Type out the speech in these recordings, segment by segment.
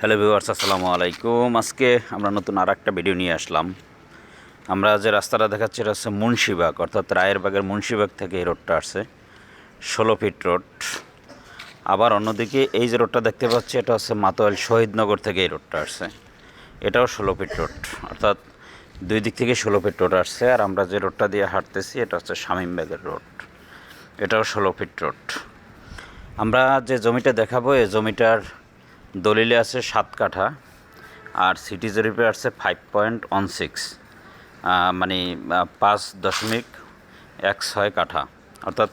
Hello viewers, আসসালামু আলাইকুম। আজকে আমরা নতুন আর একটা ভিডিও নিয়ে আসলাম। আমরা যে রাস্তাটা দেখাচ্ছি, এটা হচ্ছে মুন্সিবাগ অর্থাৎ রায়েরবাগের মুন্সিবাগ থেকে এই রোডটা আসছে, ষোলো ফিট রোড। আবার অন্যদিকে এই যে রোডটা দেখতে পাচ্ছি, এটা হচ্ছে মাতোয়াল শহীদনগর থেকে এই রোডটা আসছে। এটাও ষোলো ফিট রোড, অর্থাৎ দুই দিক থেকে ষোলো ফিট রোড আসছে। আর আমরা যে রোডটা দিয়ে হাঁটতেছি, এটা হচ্ছে শামীমবাগের রোড। এটাও ষোলো ফিট রোড। আমরা যে জমিটা দেখাবো, এই জমিটার দলিলে আছে সাত কাঠা আর সিটি জরিপে আছে ফাইভ পয়েন্ট ওয়ান সিক্স মানে পাঁচ দশমিক এক ছয় কাঠা। অর্থাৎ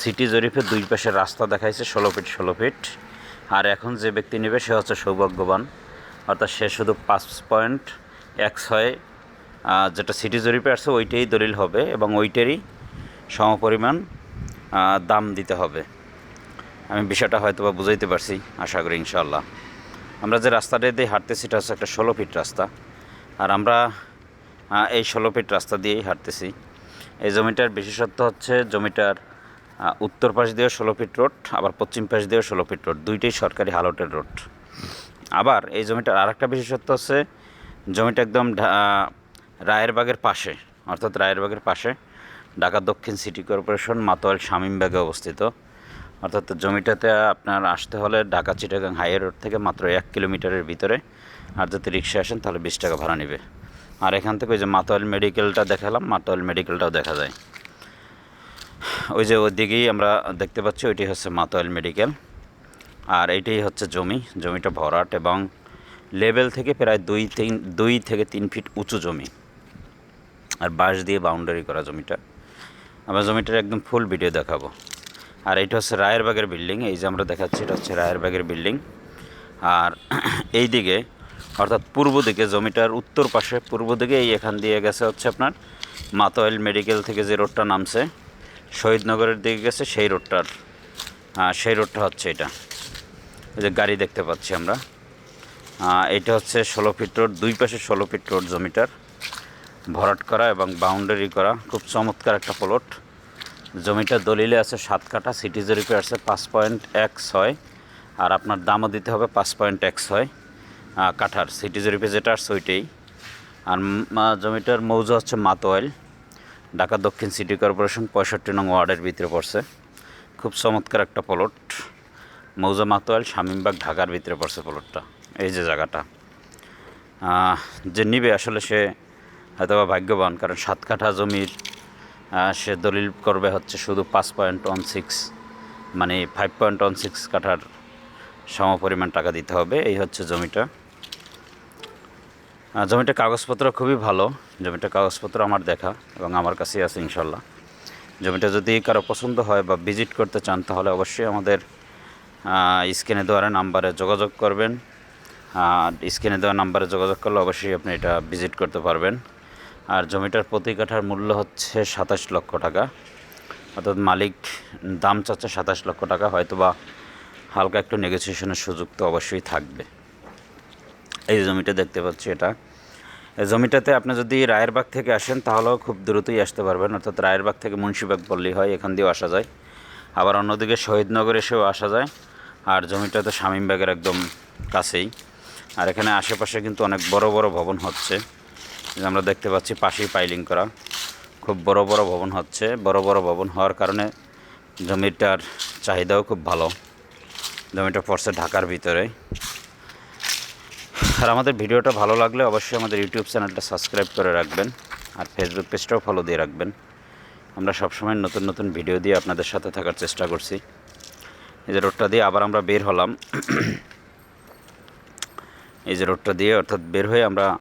সিটি জরিপে দুই পাশে রাস্তা দেখাইছে ষোলো ফিট ষোলো ফিট। আর এখন যে ব্যক্তি নেবে সে হচ্ছে সৌভাগ্যবান। অর্থাৎ সে শুধু পাঁচ পয়েন্ট এক ছয় যেটা সিটি জরিপে আছে ওইটাই দলিল হবে এবং ওইটারই সমপরিমাণ দাম দিতে হবে। আমি বিষয়টা হয়তো বা বুঝাইতে পারছি, আশা করি ইনশাল্লাহ আমরা যে রাস্তাটা দিয়ে হাঁটতেছি, এটা হচ্ছে একটা ষোলো ফিট রাস্তা। আর আমরা এই ষোলো ফিট রাস্তা দিয়েই হাঁটতেছি। এই জমিটার বিশেষত্ব হচ্ছে জমিটার উত্তর পাশ দিয়েও ষোলো ফিট রোড, আবার পশ্চিম পাশ দিয়েও ষোলো ফিট রোড, দুইটাই সরকারি হালটের রোড। আবার এই জমিটার আরেকটা বিশেষত্ব হচ্ছে, জমিটা একদম রায়েরবাগের পাশে, অর্থাৎ রায়েরবাগের পাশে, ঢাকা দক্ষিণ সিটি কর্পোরেশন মাতোয়াল শামীমবাগে অবস্থিত। অর্থাৎ জমিটাতে আপনার আসতে হলে ঢাকা চিটাগাং হাইওয়ে রোড থেকে মাত্র এক কিলোমিটারের ভিতরে আর যদি রিক্সা আসেন তাহলে বিশ টাকা ভাড়া নেবে। আর এখান থেকে ওই যে মাতোয়াল মেডিকেলটা দেখালাম, মাতোয়াল মেডিকেলটাও দেখা যায়। ওই যে ওইদিকেই আমরা দেখতে পাচ্ছি, ওইটি হচ্ছে মাতোয়াল মেডিকেল। আর এইটাই হচ্ছে জমি, জমিটা ভরাট এবং লেভেল থেকে প্রায় দুই তিন, দুই থেকে তিন ফিট উঁচু জমি। আর বাঁশ দিয়ে বাউন্ডারি করা জমিটা। আমরা জমিটার একদম ফুল ভিডিও দেখাবো। আর এটা হচ্ছে রায়েরবাগের বিল্ডিং, এই যে আমরা দেখাচ্ছি এটা হচ্ছে রায়েরবাগের বিল্ডিং। আর এই দিকে, অর্থাৎ পূর্ব দিকে, জমিটার উত্তর পাশে, পূর্ব দিকে এই এখান দিয়ে গেছে হচ্ছে আপনার মাতোয়াইল মেডিকেল থেকে যে রোডটা নামছে, শহীদনগরের দিকে গেছে সেই রোডটার সেই রোডটা হচ্ছে এটা। এই যে গাড়ি দেখতে পাচ্ছি আমরা। এইটা হচ্ছে ষোলো ফিট রোড, দুই পাশে ষোলো ফিট রোড জমিটার, ভরাট করা এবং বাউন্ডারি করা, খুব চমৎকার একটা প্লট। জমিটা দলিলে আছে সাত কাঠা সিটি জরিপে আছে পাঁচ পয়েন্ট এক ছয়, আর আপনার দামও দিতে হবে পাঁচ পয়েন্ট এক ছয় কাঠার। সিটি জরিপে যেটা আসছে ওইটাই। আর জমিটার মৌজা হচ্ছে মাতোয়াইল ঢাকা দক্ষিণ সিটি কর্পোরেশন পঁয়ষট্টি নং ওয়ার্ডের ভিতরে পড়ছে। খুব চমৎকার একটা প্লট মৌজা মাতোয়াইল শামীমবাগ, ঢাকার ভিতরে পড়ছে প্লটটা এই যে জায়গাটা। যে নিবে আসলে সে হয়তোবা ভাগ্যবান, কারণ সাত কাঠা জমির সে দলিল করবে হচ্ছে শুধু পাঁচ পয়েন্ট ওয়ান সিক্স মানে ফাইভ পয়েন্ট ওয়ান সিক্স কাঠার সমপরিমাণ টাকা দিতে হবে। এই হচ্ছে জমিটা। আহ, জমিটার কাগজপত্র খুবই ভালো। জমিটার কাগজপত্র আমার দেখা এবং আমার কাছেই আছে ইনশাল্লাহ। জমিটা যদি কারও পছন্দ হয় বা ভিজিট করতে চান তাহলে অবশ্যই আমাদের স্ক্রিনে দেওয়ার নাম্বারে যোগাযোগ করবেন। আর স্ক্রিনে দেওয়া নাম্বারে যোগাযোগ করলে অবশ্যই আপনি এটা ভিজিট করতে পারবেন। আর জমিটার প্রতি কাঠার মূল্য হচ্ছে সাতাশ লক্ষ টাকা। অর্থাৎ মালিক, দাম চাচ্ছে সাতাশ লক্ষ টাকা হয়তো বা হালকা একটু নেগোসিয়েশনের সুযোগ তো অবশ্যই থাকবে। এই জমিটা দেখতে পাচ্ছি এটা। এই জমিটাতে আপনি যদি রায়েরবাগ থেকে আসেন, তাহলেও খুব দ্রুতই আসতে পারবেন। অর্থাৎ রায়েরবাগ থেকে মুন্সিবাগ বললেই হয়, এখান দিয়েও আসা যায়। আবার অন্যদিকে শহীদনগর এসেও আসা যায়। আর জমিটা তো শামীমবাগের একদম কাছেই। আর এখানে আশেপাশে কিন্তু অনেক বড় বড় ভবন হচ্ছে। আমরা দেখতে পাচ্ছি পাশেই পাইলিং করা। খুব বড় বড় ভবন হচ্ছে। বড় বড় ভবন হওয়ার কারণে জমিটার চাহিদাও খুব ভালো। জমিটা পড়ছে ঢাকার ভিতরে। আর আমাদের ভিডিওটা ভালো লাগলে অবশ্যই আমাদের ইউটিউব চ্যানেলটা সাবস্ক্রাইব করে রাখবেন আর ফেসবুক পেজটাও ফলো দিয়ে রাখবেন। আমরা সবসময় নতুন নতুন ভিডিও দিয়ে আপনাদের সাথে থাকার চেষ্টা করছি। এই যে রোডটা দিয়ে আবার আমরা বের হলাম। এই যে রোডটা দিয়ে অর্থাৎ বের হয়ে আমরা